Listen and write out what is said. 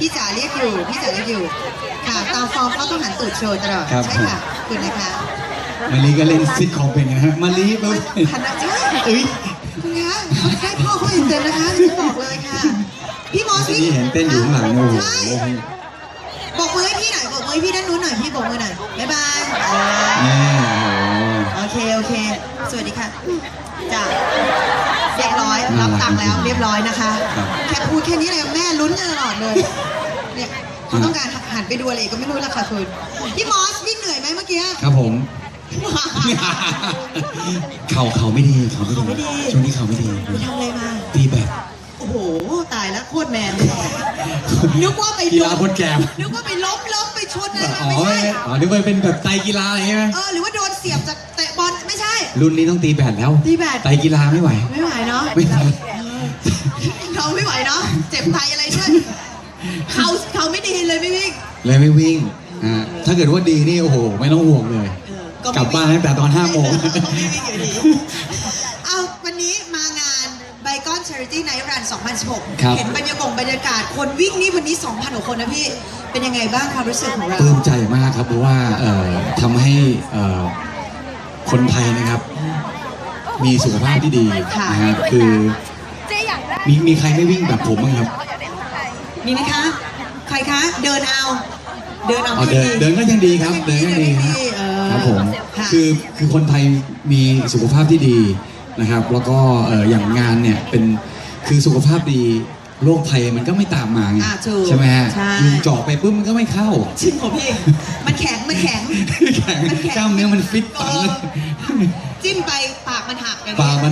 พี่จ๋าเรียกอยู่ พี่จ๋าเรียกอยู่ ค่ะ ตามฟอร์มเขาต้องหันตูดโชว์ตลอด ครับใช่ค่ะคุณนะคะมารีก็เล่นซิทคอมเป็นนะฮะมารีปุ๊บหันหน้าใช่เอ้ยคุณคะได้พ่อเขาอินเตอร์นะคะฉันบอกเลยค่ะ พี่มอสที่นี่เห็นเต้นอยู่ข้างหลังโอ้โหใช่บอกมือให้พี่หน่อยบอกมือให้พี่ด้านนู้นหน่อยพี่บอกมือหน่อยบ๊ายบายเออนี่โอ้โห โอเคโอเค สวัสดีค่ะจ้ะเรียบร้อยรับตังค์แล้วเรียบร้อยนะคะ ครับ แค่พูดแค่นี้เลยแม่ลุ้นตลอดเลย เนี่ยเขาต้องการหันไปดูอะไรอีกก็ไม่รู้ละค่ะคุณพี่มอสวิ่งเหนื่อยไหมเมื่อกี้ครับผม เข่าเข่าไม่ดีเข่าไม่เข่าไม่ดีดีช่วงนี้เข่าไม่ดีไปทำอะไรมาตีแบดโอ้โหตายแล้วโคตรแมนเลยนึกว่าไปกีโดฬานคนแก่นึกว่าไปล้มล้มไปชนอะไรมาอ๋อไม่ใช่อ๋อนึกว่าเป็นแบบไตรกีฬาอะไรใช่ไหมเออหรือว่าโดนเสียบจากเตะบอลไม่ใช่ รุ่นนี้ต้องตีแบดแล้วตีแบดไตรกีฬาไม่ไหว ไม่ไหวเนาะไม่ไหวเขาไม่ไหวเนาะเจ็บไตอะไรด้วย เขาเขาไม่ดีเลยไม่วิ่ง เลยไม่วิ่งอ่าถ้าเกิดว่าดีนี่โอ้โห ไม่ต้องห่วงเลย เออไม่กลับบ้านตั้งแต่ตอนห้าโมงเออไม่วิ่งอยู่ดีเอาวันนี้มางานไบคอน Charity Night Run 2016ครับเห็นบรรยากาศบรรยากาศคนวิ่งนี่วันนี้ 2,000กว่าคนนะพี่ เป็นยังไงบ้างความรู้สึกของเรา ปลื้มใจมากครับเพราะว่าเอ่อทำให้เอ่อคนไทยนะครับ มีสุขภาพที่ดีค่ะ นะฮะคือเจ๊อยากได้ มีมีใครไม่วิ่งแบบผมบ้างครับ มีไหมคะ ใครคะ เดินเอา เดินเอาอ๋อเดินเดินก็ยังดีครับ เดินก็ยังดีครับเออครับผมค่ะคือคือคนไทยมีสุขภาพที่ดีนะครับ แล้วก็เอ่ออย่างงานเนี่ยเป็นคือสุขภาพดีโรคภัยมันก็ไม่ตามมาไงอ่าถูกใช่ไหมฮะใช่ยุงเจาะไปปุ๊บมันก็ไม่เข้าจริงเหรอพี่ มันแข็งมันแข็งแข็งกล้ามเนื้อมันฟิตปังเออจิ้มไปปากมันหักกันปากมัน